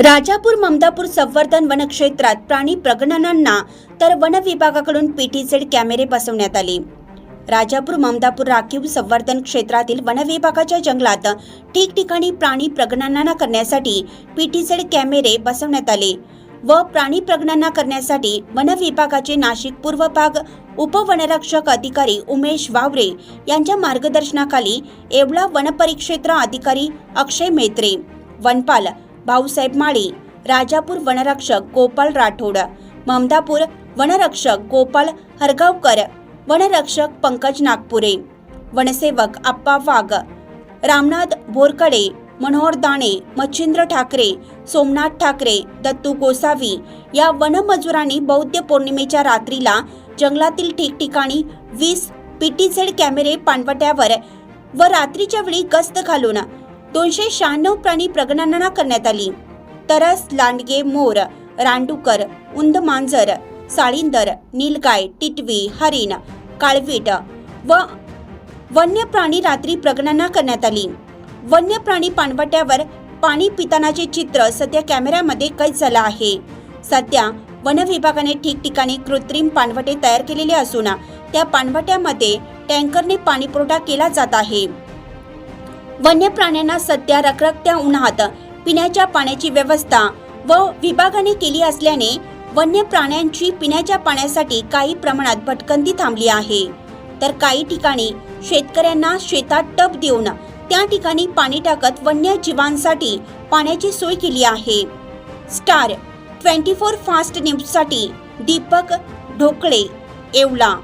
राजापूर ममदापूर संवर्धन वनक्षेत्रात प्राणी प्रगणनांना तर वन विभागाकडून पीटीझेड कॅमेरे बसवण्यात आले. राजापूर ममदापूर राखीव संवर्धन क्षेत्रातील वन विभागाच्या जंगलात ठिकठिकाणी प्राणी प्रगणना करण्यासाठी पीटीझेड कॅमेरे बसवण्यात आले व प्राणी प्रगणना करण्यासाठी वन विभागाचे नाशिक पूर्व भाग उपवनरक्षक अधिकारी उमेश वावरे यांच्या मार्गदर्शनाखाली येवला वनपरिक्षेत्र अधिकारी अक्षय मेत्रे वनपाल भाऊसाहेब माळी राजापूर वनरक्षक गोपाल राठोड ममदापूर वनरक्षक गोपाल हरगावकर वनरक्षक पंकज नागपुरे वनसेवक आप्पा वाघ रामनाथ बोरकडे मनोहर दाणे मच्छिंद्र ठाकरे सोमनाथ ठाकरे दत्तू गोसावी या वनमजुरांनी बौद्ध पौर्णिमेच्या रात्रीला जंगलातील ठिकठिकाणी वीस पीटीझेड कॅमेरे पाणवट्यावर व रात्रीच्या वेळी गस्त घालून दोनशे शहाण्णव प्राणी प्रगणना करण्यात आली. तरस लांडगे मोर रांडुकर उंद मांजर साळींदर नीलगाय टिटवी हरिण काळवीट व वन्य प्राणी रात्री प्रगणना करण्यात आली. वन्य प्राणी पाणवट्यावर पाणी पितानाचे चित्र सध्या कॅमेऱ्यामध्ये कैद झालं आहे. सध्या वन विभागाने ठिकठिकाणी कृत्रिम पाणवटे तयार केलेले असून त्या पाणवट्यामध्ये टँकरने पाणीपुरवठा केला जात आहे. वन्य प्राण्यांना सध्या रखरखत्या उन्हात पिण्याच्या पाण्याची व्यवस्था व विभागाने केली असल्याने वन्य प्राण्यांची पिण्याच्या पाण्यासाठी काही प्रमाणात भटकंती थांबली आहे. तर काही ठिकाणी शेतकऱ्यांना शेतात टप देऊन त्या ठिकाणी पाणी टाकत वन्य जीवांसाठी पाण्याची सोय केली आहे. स्टार ट्वेंटी फोर फास्ट न्यूजसाठी दीपक ढोकळे येवला.